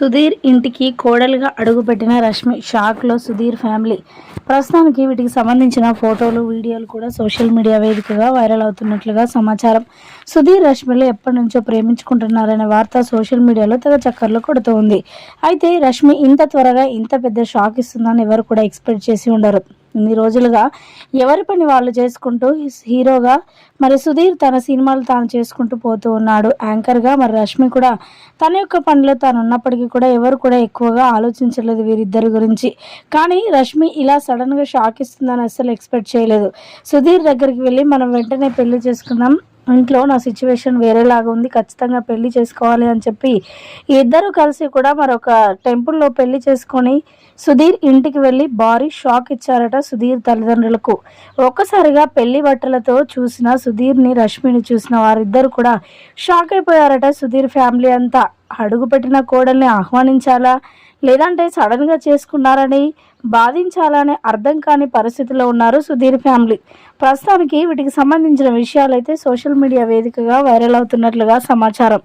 సుధీర్ ఇంటికి కోడలుగా అడుగుపెట్టిన రష్మి షాక్లో సుధీర్ ఫ్యామిలీ. ప్రస్తుతానికి వీటికి సంబంధించిన ఫోటోలు వీడియోలు కూడా సోషల్ మీడియా వేదికగా వైరల్ అవుతున్నట్లుగా సమాచారం. సుధీర్ రష్మిలు ఎప్పటి నుంచో ప్రేమించుకుంటున్నారనే వార్త సోషల్ మీడియాలో తెగ చక్కర్లు కొడుతూ ఉంది. అయితే రష్మి ఇంత త్వరగా ఇంత పెద్ద షాక్ ఇస్తుందని ఎవరు కూడా ఎక్స్పెక్ట్ చేసి ఉండరు. ఇన్ని రోజులుగా ఎవరి పని వాళ్ళు చేసుకుంటూ హీరోగా మరి సుధీర్ తన సినిమాలు తాను చేసుకుంటూ పోతూ ఉన్నాడు. యాంకర్గా మరి రష్మి కూడా తన యొక్క పనిలో తాను ఉన్నప్పటికీ కూడా ఎవరు కూడా ఎక్కువగా ఆలోచించలేదు వీరిద్దరి గురించి. కానీ రష్మి ఇలా సడన్గా షాక్ ఇస్తుందని అస్సలు ఎక్స్పెక్ట్ చేయలేదు. సుధీర్ దగ్గరికి వెళ్ళి మనం వెంటనే పెళ్ళి చేసుకుందాం. ఇంట్లో నా సిచ్యువేషన్ వేరేలాగా ఉంది ఖచ్చితంగా పెళ్ళి చేసుకోవాలి అని చెప్పి ఇద్దరు కలిసి కూడా మరొక టెంపుల్లో పెళ్ళి చేసుకొని సుధీర్ ఇంటికి వెళ్ళి భారీ షాక్ ఇచ్చారట సుధీర్ తల్లిదండ్రులకు. ఒక్కసారిగా పెళ్ళి బట్టలతో చూసిన సుధీర్ని రష్మిని చూసిన వారిద్దరు కూడా షాక్ అయిపోయారట సుధీర్ ఫ్యామిలీ అంతా. అడుగుపెట్టిన కోడల్ని ఆహ్వానించాలా? లేదంటే సడన్గా చేసుకున్నారని బాధించాలనే అర్థం కాని పరిస్థితిలో ఉన్నారు సుధీర్ ఫ్యామిలీ. ప్రస్తుతానికి వీటికి సంబంధించిన విషయాలైతే సోషల్ మీడియా వేదికగా వైరల్ అవుతున్నట్లుగా సమాచారం.